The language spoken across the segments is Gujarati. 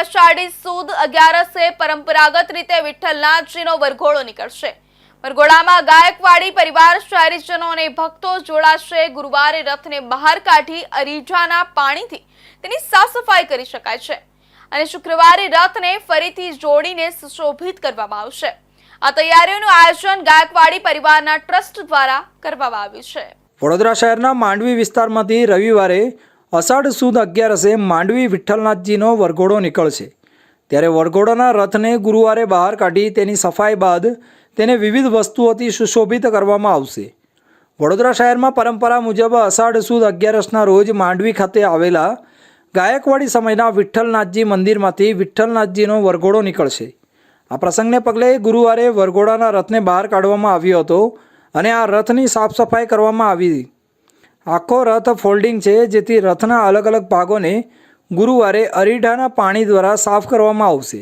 અષાઢી સુદ અગિયારસે પરંપરાગત રીતે વિઠ્ઠલનાથજીનો વરઘોડો નીકળશે. વરઘોડામાં ગાયકવાડી પરિવાર, શહેરીજનો અને ભક્તો જોડાશે. ગુરુવારે રથને બહાર કાઢી અરીજાના પાણીથી તેની સાફ સફાઈ કરી શકાય છે. અને શુક્રવારે રથને ફરીથી જોડીને સુશોભિત કરવામાં આવશે. આ તૈયારીઓનું આયોજન ગાયકવાડી પરિવારના ટ્રસ્ટ દ્વારા કરવામાં આવ્યું છે. વડોદરા શહેરના માંડવી વિસ્તારમાંથી રવિવારે અષાઢ સુદ અગિયારસે માંડવી વિઠ્ઠલનાથજીનો વરઘોડો નીકળશે. ત્યારે વરઘોડાના રથને ગુરુવારે બહાર કાઢી તેની સફાઈ બાદ તેને વિવિધ વસ્તુઓથી સુશોભિત કરવામાં આવશે. વડોદરા શહેરમાં પરંપરા મુજબ અષાઢ સુદ અગિયારસના રોજ માંડવી ખાતે આવેલા ગાયકવાડી સમયના વિઠ્ઠલનાથજી મંદિરમાંથી વિઠ્ઠલનાથજીનો વરઘોડો નીકળશે. આ પ્રસંગને પગલે ગુરુવારે વરઘોડાના રથને બહાર કાઢવામાં આવ્યો હતો અને આ રથની સાફ સફાઈ કરવામાં આવી આખો રથ ફોલ્ડિંગ છે, જેથી રથના અલગ અલગ ભાગોને ગુરુવારે અરીઠાના પાણી દ્વારા સાફ કરવામાં આવશે.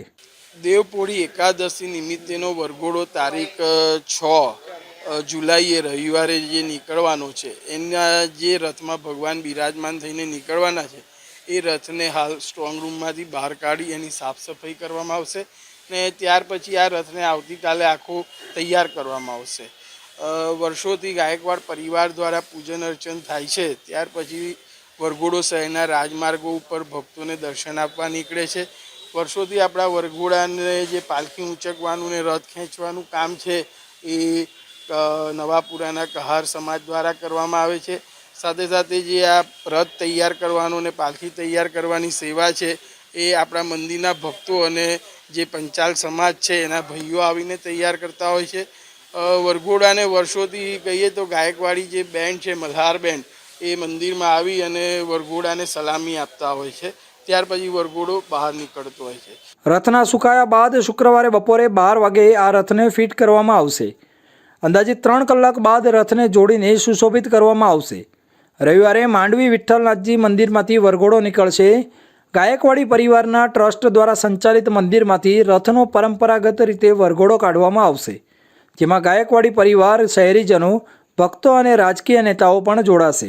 દેવપોળી એકાદશી નિમિત્તેનો વરઘોડો તારીખ, છ જુલાઈએ રવિવારે જે નીકળવાનો છે, એના જે રથમાં ભગવાન બિરાજમાન થઈને નીકળવાના છે, એ રથને હાલ સ્ટ્રોંગ રૂમમાંથી બહાર કાઢી એની સાફ સફાઈ કરવામાં આવશે ને ત્યાર પછી આ રથને આવતીકાલે આખો તૈયાર કરવામાં આવશે. વર્ષોથી ગાયકવાડ પરિવાર દ્વારા પૂજન અર્ચન થાય છે. ત્યાર પછી વરઘોડો શહેરના રાજમાર્ગો ઉપર ભક્તોને દર્શન આપવા નીકળે છે. વર્ષોથી આપણા વરઘોડાને જે પાલખી ઊંચકવાનું ને રથ ખેંચવાનું કામ છે એ નવાપુરાના કહાર સમાજ દ્વારા કરવામાં આવે છે. સાથે સાથે જે આ રથ તૈયાર કરવાનો ને પાલખી તૈયાર કરવાની સેવા છે એ આપણા મંદિરના ભક્તો અને જે પંચાલ સમાજ છે એના ભાઈઓ આવીને તૈયાર કરતા હોય છે. વરઘોડાને વર્ષોથી કહીએ તો ગાયકવાડી જે બેન્ડ છે, મલ્હાર બેન્ડ, એ મંદિરમાં આવી અને વરઘોડાને સલામી આપતા હોય છે. ત્યાર પછી વરઘોડો બહાર નીકળતો હોય છે. રથના સુકાયા બાદ શુક્રવારે બપોરે બાર વાગે આ રથને ફિટ કરવામાં આવશે. અંદાજે ત્રણ કલાક બાદ રથને જોડીને સુશોભિત કરવામાં આવશે. રવિવારે માંડવી વિઠ્ઠલનાથજી મંદિરમાંથી વરઘોડો નીકળશે. ગાયકવાડી પરિવારના ટ્રસ્ટ દ્વારા સંચાલિત મંદિરમાંથી રથનો પરંપરાગત રીતે વરઘોડો કાઢવામાં આવશે. જેમાં ગાયકવાડી પરિવાર શહેરીજનો ભક્તો અને રાજકીય નેતાઓ પણ જોડાશે.